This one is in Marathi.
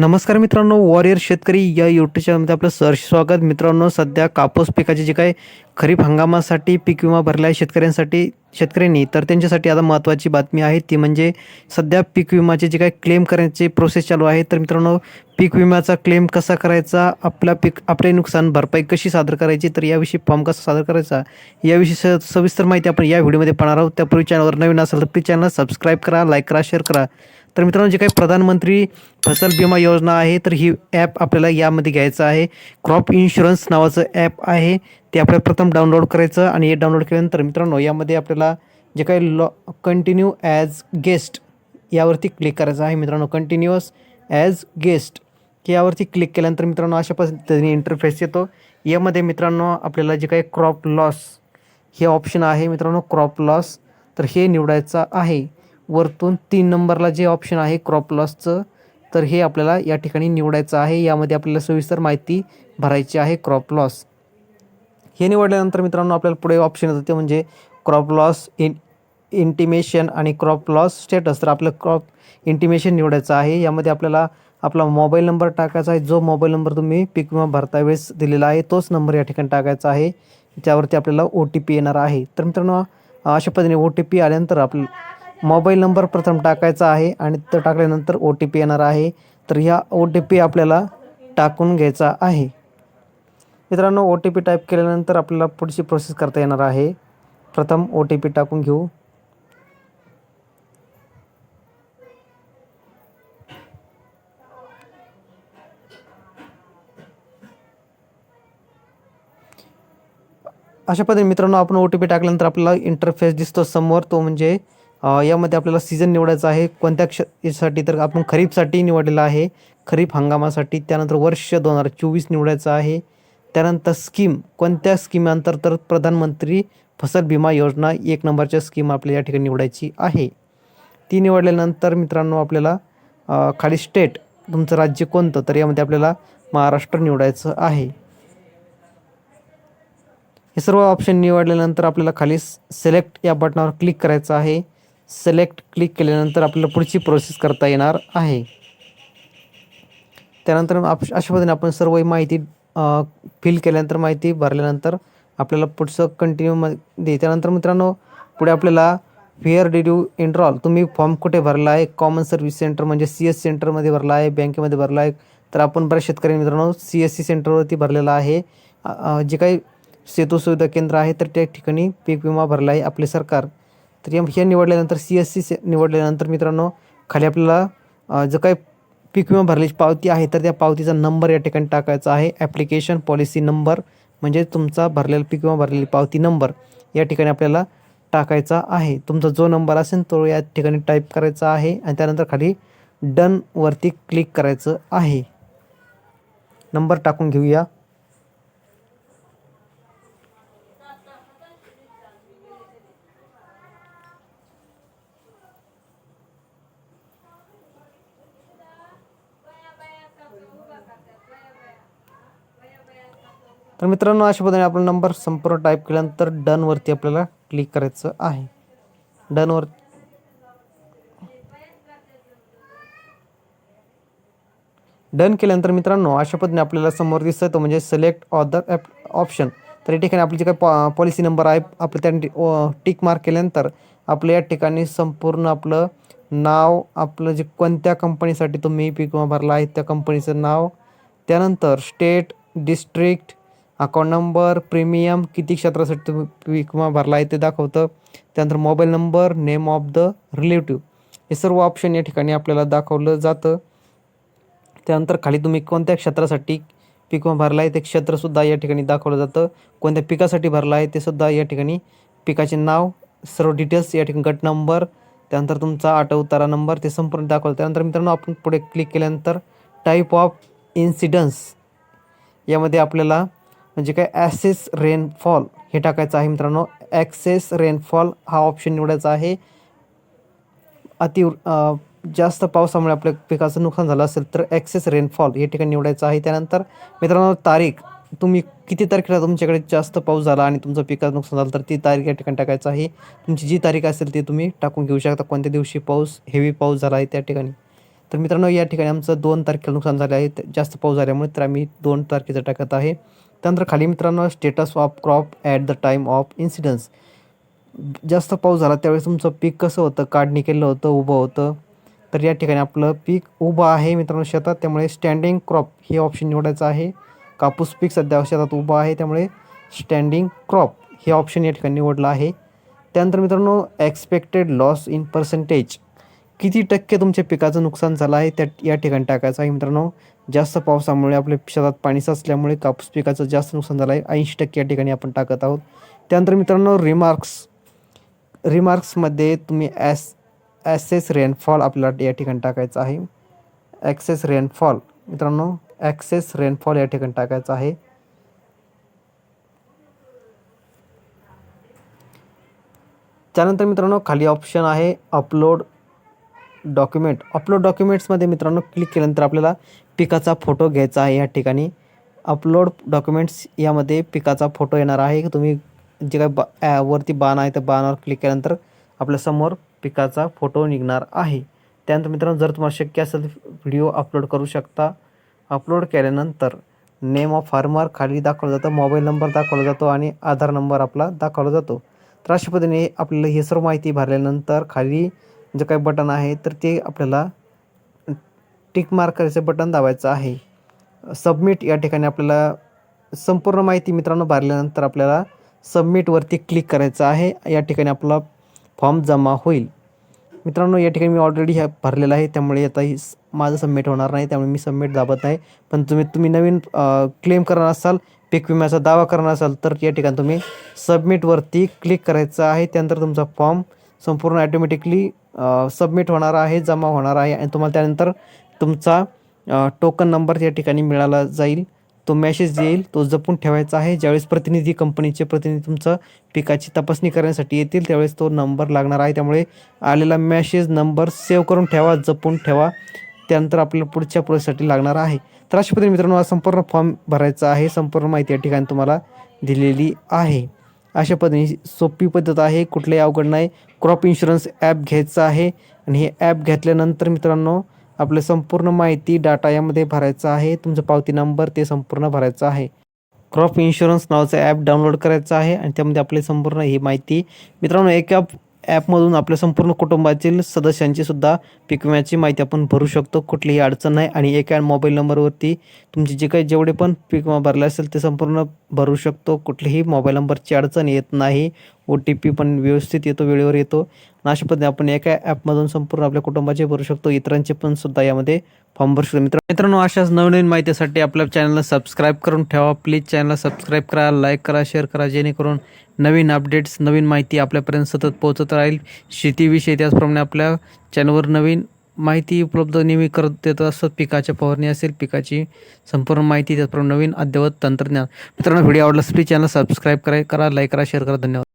नमस्कार मित्रांनो वॉरियर शेतकरी या यूट्यूब चॅनलमध्ये आपलं सहर्ष स्वागत. मित्रांनो सध्या कापूस पिकाचे जे काही खरीप हंगामासाठी पीक विमा भरला आहे शेतकऱ्यांसाठी शेतकऱ्यांनी तर त्यांच्यासाठी आता महत्त्वाची बातमी आहे. ती म्हणजे सध्या पीक विमाचे जे काही क्लेम करण्याची प्रोसेस चालू आहे. तर मित्रांनो पीक विम्याचा क्लेम कसा करायचा आपला पीक आपले नुकसान भरपाई कशी सादर करायची तर याविषयी फॉर्म कसा सादर करायचा याविषयी स सविस्तर माहिती आपण या व्हिडिओमध्ये पाहणार आहोत. त्यापूर्वी चॅनलवर नवीन असेल तर प्लीज चॅनल सबस्क्राईब करा लाईक करा शेअर करा. तर मित्रांनो जे काही प्रधानमंत्री फसल बिमा योजना आहे तर ही ॲप आपल्याला यामध्ये घ्यायचं आहे. क्रॉप इन्शुरन्स नावाचं ॲप आहे. ते आपल्याला प्रथम डाउनलोड करायचं आणि हे डाउनलोड केल्यानंतर मित्रांनो यामध्ये आपल्याला जे काही लॉ कंटिन्यू ॲज गेस्ट यावरती क्लिक करायचं आहे मित्रांनो. कंटिन्युअस ॲज गेस्ट यावरती क्लिक केल्यानंतर मित्रांनो अशा पद्धतीने इंटरफेस येतो. यामध्ये मित्रांनो आपल्याला जे काही क्रॉप लॉस हे ऑप्शन आहे मित्रांनो क्रॉप लॉस तर हे निवडायचं आहे. वरतून तीन नंबरला जे ऑप्शन आहे क्रॉप लॉसचं तर हे आपल्याला या ठिकाणी निवडायचं आहे. यामध्ये आपल्याला सविस्तर माहिती भरायची आहे क्रॉप लॉस हे निवडल्यानंतर मित्रांनो आपल्याला पुढे ऑप्शन येतं ते म्हणजे क्रॉप लॉस इन इंटिमेशन आणि क्रॉप लॉस स्टेटस तर आपलं क्रॉप इंटिमेशन निवडायचं आहे. यामध्ये आपल्याला आपला मोबाईल नंबर टाकायचा आहे. जो मोबाईल नंबर तुम्ही पीक विमा भरता वेळेस दिलेला आहे तोच नंबर या ठिकाणी टाकायचा आहे. त्यावरती आपल्याला ओ टी पी येणार आहे. तर मित्रांनो अशा पद्धतीने ओ टी पी आल्यानंतर आपलं मोबाईल नंबर प्रथम टाकायचा आहे आणि तो टाकल्यानंतर ओ टी पी येणार आहे. तर ह्या ओ टी पी आपल्याला टाकून घ्यायचा आहे. मित्रांनो ओ टी पी टाईप केल्यानंतर आपल्याला पुढची प्रोसेस करता येणार आहे. प्रथम ओ टी पी टाकून घेऊ. अशा पद्धतीने मित्रांनो आपण ओ टी पी टाकल्यानंतर आपल्याला इंटरफेस दिसतो समोर. तो म्हणजे यामध्ये आपल्याला सीझन निवडायचा आहे. कोणत्या क्ष यासाठी तर आपण खरीपसाठी निवडलेला आहे. खरीप हंगामासाठी त्यानंतर वर्ष दोन हजार चोवीस निवडायचं आहे. त्यानंतर स्कीम कोणत्या स्कीमअंतर्गत प्रधानमंत्री फसल विमा योजना एक नंबरच्या स्कीम आपल्याला या ठिकाणी निवडायची आहे. ती निवडल्यानंतर मित्रांनो आपल्याला खाली स्टेट तुमचं राज्य कोणतं? तर यामध्ये आपल्याला महाराष्ट्र निवडायचं आहे. हे सर्व ऑप्शन निवडल्यानंतर आपल्याला खाली सिलेक्ट या बटनावर क्लिक करायचं आहे. सिलेक्ट क्लिक केल्यानंतर आपल्याला पुढची प्रोसेस करता येणार आहे. त्यानंतर आप अशा पद्धतीने आपण सर्व माहिती फिल केल्यानंतर माहिती भरल्यानंतर आपल्याला पुढचं कंटिन्यू मध्ये त्यानंतर मित्रांनो पुढे आपल्याला फेअर डिड यू एनरॉल तुम्ही फॉर्म कुठे भरला आहे? कॉमन सर्व्हिस सेंटर म्हणजे सी एस सेंटरमध्ये भरला आहे बँकेमध्ये भरला आहे. तर आपण बऱ्याच शेतकरी मित्रांनो सी एस सी सेंटरवरती भरलेला आहे. जे काही सेतू सुविधा केंद्र आहे तर त्या ठिकाणी पीक विमा भरला आहे आपले सरकार. तर या हे निवडल्यानंतर सी एस सी निवडल्यानंतर मित्रांनो खाली आपल्याला जर जो काही पीक विमा भरलेली पावती आहे तर त्या पावतीचा नंबर या ठिकाणी टाकायचा आहे. ॲप्लिकेशन पॉलिसी नंबर म्हणजे तुमचा भरलेला पीक विमा भरलेली पावती नंबर या ठिकाणी आपल्याला टाकायचा आहे. तुमचा जो नंबर असेल तो या ठिकाणी टाईप करायचा आहे आणि त्यानंतर खाली डनवरती क्लिक करायचं आहे. नंबर टाकून घेऊया. तर मित्रांनो अशा पद्धतीने आपला नंबर संपूर्ण टाईप केल्यानंतर डनवरती आपल्याला क्लिक करायचं आहे. डनवर डन केल्यानंतर मित्रांनो अशा पद्धतीने आपल्याला समोर दिसतं म्हणजे सिलेक्ट ऑदर ॲप ऑप्शन तर या ठिकाणी आपली जे काही पॉ पॉलिसी नंबर आहे आपलं त्या टिक मार्क केल्यानंतर आपलं या ठिकाणी संपूर्ण आपलं नाव आपलं जे कोणत्या कंपनीसाठी तुम्ही पीक विमा भरला आहे त्या कंपनीचं नाव त्यानंतर state district account number premium किती क्षेत्रासाठी तुम्ही पीक विमा भरला आहे ते दाखवतं. त्यानंतर mobile number name of the relative हे सर्व ऑप्शन या ठिकाणी आपल्याला दाखवलं जातं. त्यानंतर खाली तुम्ही कोणत्या क्षेत्रासाठी पीक विमा भरला आहे ते क्षेत्रसुद्धा या ठिकाणी दाखवलं जातं. कोणत्या पिकासाठी भरला आहे ते सुद्धा या ठिकाणी पिकाचे नाव सर्व डिटेल्स या ठिकाणी गट नंबर त्यानंतर तुमचा आटो उतारा नंबर ते संपूर्ण दाखवलं. त्यानंतर मित्रांनो आपण पुढे क्लिक केल्यानंतर टाईप ऑफ इन्सिडन्स यामध्ये आपल्याला म्हणजे काय ॲसेस रेनफॉल हे टाकायचं आहे मित्रांनो. ॲक्सेस रेनफॉल हा ऑप्शन निवडायचा आहे. अति जास्त पावसामुळे आपल्या पिकाचं नुकसान झालं असेल तर ॲक्सेस रेनफॉल हे ठिकाणी निवडायचं आहे. त्यानंतर मित्रांनो तारीख. तुम्ही किती तारखेला तुमच्याकडे जास्त पाऊस झाला आणि तुमचं पिकाचं नुकसान झालं तर ती तारीख या ठिकाणी टाकायचं आहे. तुमची जी तारीख असेल ती तुम्ही टाकून घेऊ शकता. कोणत्या दिवशी पाऊस हेवी पाऊस झाला आहे त्या ठिकाणी. तर मित्रांनो या ठिकाणी आमचं दोन तारखेला नुकसान झालं आहे. जास्त पाऊस झाल्यामुळे तर आम्ही दोन तारखेचं टाकत आहे. त्यानंतर खाली मित्रांनो status of crop at the time of incidence जास्त पाऊस झाला त्यावेळेस तुमचं पीक कसं होतं काढणी केलं होतं उभं होतं? तर या ठिकाणी आपलं पीक उभं आहे मित्रांनो शेतात त्यामुळे स्टँडिंग क्रॉप हे ऑप्शन निवडायचं आहे. कापूस पीक सध्या शेतात उभं आहे त्यामुळे स्टँडिंग क्रॉप हे ऑप्शन या ठिकाणी निवडलं आहे. त्यानंतर मित्रांनो एक्सपेक्टेड लॉस इन पर्सेंटेज किती टक्के तुमच्या पिकाचं नुकसान झालं आहे त्या या ठिकाणी टाकायचं आहे मित्रांनो? जास्त पावसामुळे आपल्या शेतात पाणी साचल्यामुळे कापूस पिकाचं जास्त नुकसान झालं आहे. ऐंशी टक्के या ठिकाणी आपण टाकत आहोत. त्यानंतर मित्रांनो रिमार्क्स रिमार्क्समध्ये तुम्ही ॲस ॲसेस रेनफॉल आपल्याला या ठिकाणी टाकायचं आहे. ॲक्सेस रेनफॉल मित्रांनो ॲक्सेस रेनफॉल या ठिकाणी टाकायचं आहे. त्यानंतर मित्रांनो खाली ऑप्शन आहे अपलोड डॉक्युमेंट अपलोड डॉक्युमेंट्समध्ये मित्रांनो क्लिक केल्यानंतर आपल्याला पिकाचा फोटो घ्यायचा आहे या ठिकाणी. अपलोड डॉक्युमेंट्स यामध्ये पिकाचा फोटो येणार आहे. तुम्ही जे काय बा वरती बाण आहे त्या बाणावर क्लिक केल्यानंतर आपल्यासमोर पिकाचा फोटो निघणार आहे. त्यानंतर मित्रांनो जर तुम्हाला शक्य असेल व्हिडिओ अपलोड करू शकता. अपलोड केल्यानंतर नेम ऑफ फार्मर खाली दाखवलं जातं मोबाईल नंबर दाखवला जातो आणि आधार नंबर आपला दाखवला जातो. तर अशा पद्धतीने आपल्याला ही सर्व माहिती भरल्यानंतर खाली जे काही बटन आहे तर ते आपल्याला टिक मार्क करायचं बटन दाबायचं आहे. सबमिट या ठिकाणी आपल्याला संपूर्ण माहिती मित्रांनो भरल्यानंतर आपल्याला सबमिटवरती क्लिक करायचं आहे. या ठिकाणी आपला फॉर्म जमा होईल. मित्रांनो या ठिकाणी मी ऑलरेडी ह्या भरलेला आहे त्यामुळे आता ही माझं सबमिट होणार नाही त्यामुळे मी सबमिट दाबत नाही. पण तुम्ही तुम्ही नवीन क्लेम करणार असाल पीक विम्याचा दावा करणार असाल तर या ठिकाणी तुम्ही सबमिटवरती क्लिक करायचं आहे. त्यानंतर तुमचा फॉर्म संपूर्ण ॲटोमॅटिकली सबमिट होणार आहे जमा होणार आहे आणि तुम्हाला त्यानंतर तुमचा टोकन नंबर या ठिकाणी मिळाला जाईल. तो मेसेज येईल तो जपून ठेवायचा आहे. ज्यावेळेस प्रतिनिधी कंपनीचे प्रतिनिधी तुमचं पिकाची तपासणी करण्यासाठी येतील त्यावेळेस तो नंबर लागणार आहे. त्यामुळे आलेला मेसेज नंबर सेव्ह करून ठेवा जपून ठेवा. त्यानंतर आपल्याला पुढच्या प्रोसेससाठी लागणार आहे. तर अशा पद्धतीने मित्रांनो हा संपूर्ण फॉर्म भरायचा आहे. संपूर्ण माहिती या ठिकाणी तुम्हाला दिलेली आहे. अशा पद्धतीने सोपी पद्धत आहे. कुठलंही अवघड नाही. क्रॉप इन्शुरन्स ॲप घ्यायचं आहे. आणि हे ॲप घेतल्यानंतर मित्रांनो आपलं संपूर्ण माहिती डाटा यामध्ये भरायचा आहे. तुमचा पावती नंबर ते संपूर्ण भरायचं आहे. क्रॉप इन्शुरन्स नावाचं ॲप डाउनलोड करायचं आहे. आणि त्यामध्ये आपली संपूर्ण ही माहिती. मित्रांनो एका ॲपमधून आपल्या संपूर्ण कुटुंबातील सदस्यांची सुद्धा पीक विम्याची माहिती आपण भरू शकतो. कुठलीही अडचण नाही आणि एका मोबाईल नंबरवरती तुमची जे काही जेवढे पण पीक विमा भरले असेल ते संपूर्ण भरू शकतो. कुठलीही मोबाईल नंबरची अडचण येत नाही. ओ टी पी पण व्यवस्थित येतो वेळेवर येतो. अशा पद्धतीने आपण एका ॲपमधून संपूर्ण आपल्या कुटुंबाचे भरू शकतो. इतरांचे पण सुद्धा यामध्ये फॉर्म भरू शकतो. मित्र मित्रांनो अशाच नवनवीन माहितीसाठी आपल्या चॅनलला सबस्क्राईब करून ठेवा. प्लीज चॅनलला सबस्क्राईब करा लाईक करा शेअर करा जेणेकरून नवीन अपडेट्स नवीन माहिती आपल्यापर्यंत सतत पोहोचत राहील. शेतीविषयी त्याचप्रमाणे आपल्या चॅनलवर नवीन माहिती उपलब्ध नेहमी करत देत असतात पिकाच्या फवारणी असेल पिकाची संपूर्ण माहिती त्याचप्रमाणे नवीन अद्ययावत तंत्रज्ञान. मित्रांनो व्हिडिओ आवडला प्लीज चॅनल सबस्क्राईब करा करा लाईक करा शेअर करा. धन्यवाद.